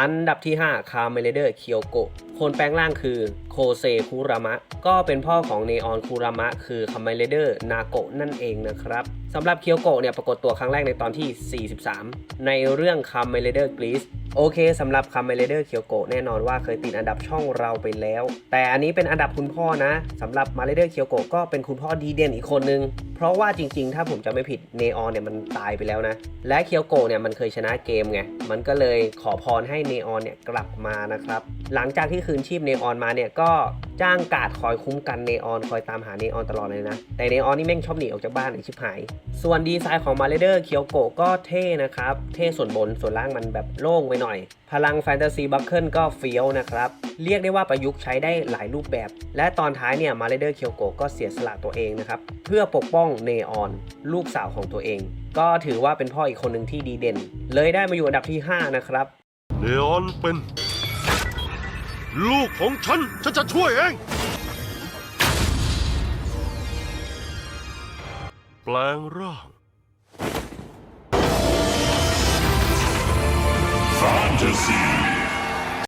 อันดับที่ 5 คาเมเลเดอร์เคียวโกะ คนแปลงร่างคือโคเซคุรามะ ก็เป็นพ่อของเนออนคุรามะ คือคาเมเลเดอร์นาโกะนั่นเองนะครับสำหรับเคียวโกะเนี่ยปรากฏตัวครั้งแรกในตอนที่ 43 ในเรื่องคาเมเลเดอร์กรีซโอเคสำหรับคาเมเลเดอร์เคียวโกะแน่นอนว่าเคยติดอันดับช่องเราไปแล้ว แต่อันนี้เป็นอันดับคุณพ่อนะสำหรับมาเลเดอร์เคียวโกะก็เป็นคุณพ่อดีเด่นอีกคนนึงเพราะว่าจริงๆ ถ้าผมจะไม่ผิดเนออนเนี่ยมันตายไปแล้วนะ และเคียวโกเนี่ยมันเคยชนะเกมไง มันก็เลยขอพรให้เนออนเนี่ยกลับมานะครับ หลังจากที่คืนชีพเนออนมาเนี่ยก็จ้างกาดคอยคุ้มกันเนออนคอยตามหาเนออนตลอดเลยนะ แต่เนออนนี่แม่งชอบหนีออกจากบ้านไอชิบหาย ส่วนดีไซน์ของมาเลเดอร์เคียวโกก็เท่นะครับ เท่ส่วนบนส่วนล่างมันแบบโล่งไปหน่อย พลังแฟนตาซีบัคเกิลก็เฟี้ยวนะครับเรียกได้ว่าประยุกต์ใช้ได้หลายรูปแบบ และตอนท้ายเนี่ยมาเลเดอร์เคียวโกก็เสียสละตัวเองนะครับเพื่อปกป้องเนออน ลูกสาวของตัวเอง ก็ถือว่าเป็นพ่ออีกคนหนึ่งที่ดีเด่น เลยได้มาอยู่อันดับที่ 5 นะครับเลออนเป็น ลูกของฉัน ฉันจะช่วยเอง แปลงร่าง Fantasy.